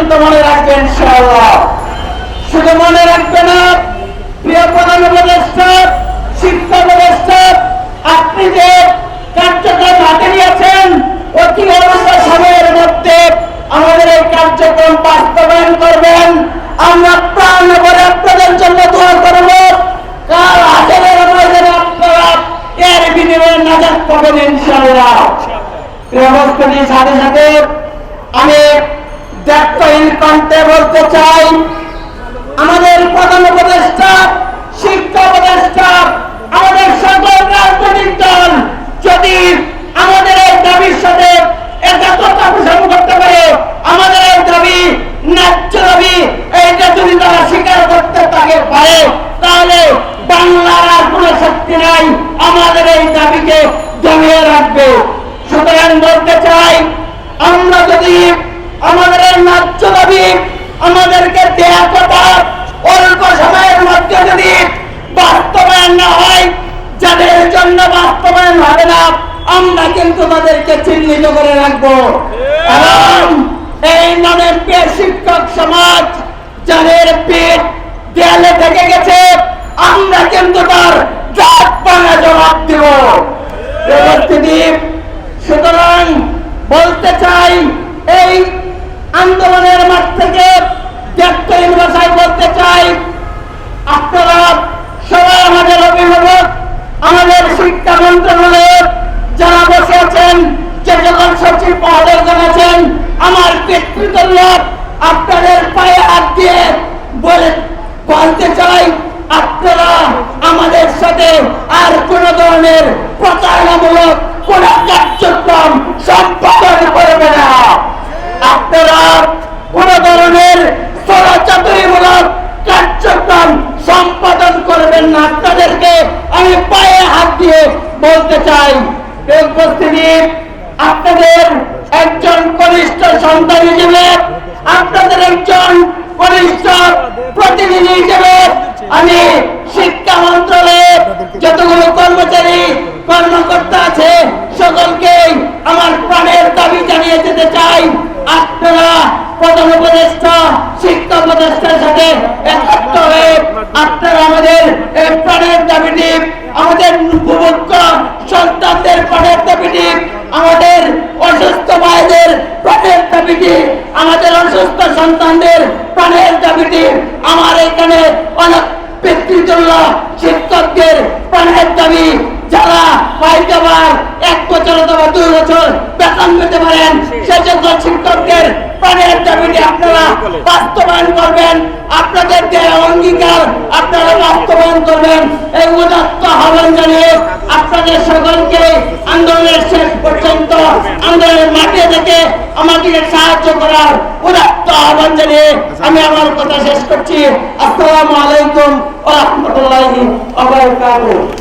পর্যন্ত মনে রাখবেন শুধু মনে রাখবে না, প্রিয় প্রধান উপদেষ্টা, শিক্ষা উপদেষ্টা, আপনি যে কার্যক্রম হাতে নিয়েছেন, অতি অল্প সময়ের মধ্যে আমাদের এই কার্যক্রম বাস্তবায়ন করবেন। আমরা প্রাণ করে আপনাদের জন্য দোয়া করব। কাল আসলে আমাদের আপনারা এর বিনিময়ে নাজাত পাবেন, ইনশাআল্লাহ। প্রিয় সাথে সাথে আমি স্বীকার করতে তাহলে কোনো শক্তি নাই, আমাদের এই দাবিকে জমিয়ে রাখবে। সুতরাং বলতে চাই, আমরা যদি আমাদের এই ন্যায্য দাবি আমাদেরকে দেয়া কথা অল্প সময়ের মধ্যে যদি বাস্তবায়ন না হয় যাদের জন্য বাস্তবায়ন হবে না, আমরা কিন্তু তাদেরকে চিহ্নিত করে রাখব। এবং এই পেয়ে শিক্ষক সমাজ, যাদের পেট দেয়ালে থেকে গেছে, আমরা কিন্তু তার জাত পানা জবাব দেব। সুতরাং বলতে চাই এই আন্দোলনের মাঠ থেকে দেখতেন ভাষায় বলতে চাই আপনারা সবাই আমাদের অভিভাবক আমাদের শিক্ষা মন্ত্রণালয়ের যারা বসে আছেন যে সকল সচিব মহোদয় জানাচ্ছেন আমার পিতৃতুল্য আপনাদের পায়ে হাত দিয়ে বলে বলতে চাই, আপনারা আমাদের সাথে আর কোন ধরনের প্রতারণামূলক কোন কার্যক্রম সম্পাদন করবে না। আপনারা কোন ধরনের চলাচাতুরিমূলক কার্যক্রম সম্পাদন করবেন না। আপনাদেরকে আমি পায়ে হাত দিয়ে বলতে চাই উপস্থিতি, আপনাদের একজন কনিষ্ঠ সন্তান হিসেবে, আপনাদের একজন কনিষ্ঠ প্রতিনিধি হিসেবে আমি শিক্ষা মন্ত্রণালয়ের যতগুলো কর্মচারী, কর্মকর্তা আছে সকলকে আমার প্রাণের দাবি জানিয়ে যেতে চাই। আপনারা প্রধান উপদেষ্টা, শিক্ষা উপদেষ্টার সাথে একত্র হয়ে আপনারা আমাদের এই প্রাণের দাবিটি আমাদের উপভোক্ত সন্তানদের প্রাণের দাবিটি আমাদের দাবিটি আমাদের অসুস্থ সন্তানদের প্রাণের দাবিটি। আমার এখানে অনেক পিতৃতুল্য শিক্ষকদের প্রাণের দাবি। যারা হয়তো এক বছর অথবা দুই বছর বেতন পেতে পারেন সেই শিক্ষকদের প্রাণের দাবিটি আপনারা বাস্তবায়ন করবেন। আপনাদের যে অঙ্গীকার আপনারা বাস্তবায়ন করবেন। এই উদাত্ত আহ্বান জানিয়ে আপনাদের সকলকে আন্দোলনের শেষ পর্যন্ত আন্দোলনের মাঠে থেকে আমাকে সাহায্য করার উদাত্ত আহ্বান জানিয়ে আমি আমার কথা শেষ করছি। আসসালামু আলাইকুম ওয়া রাহমাতুল্লাহি ওয়া বারাকাতুহু।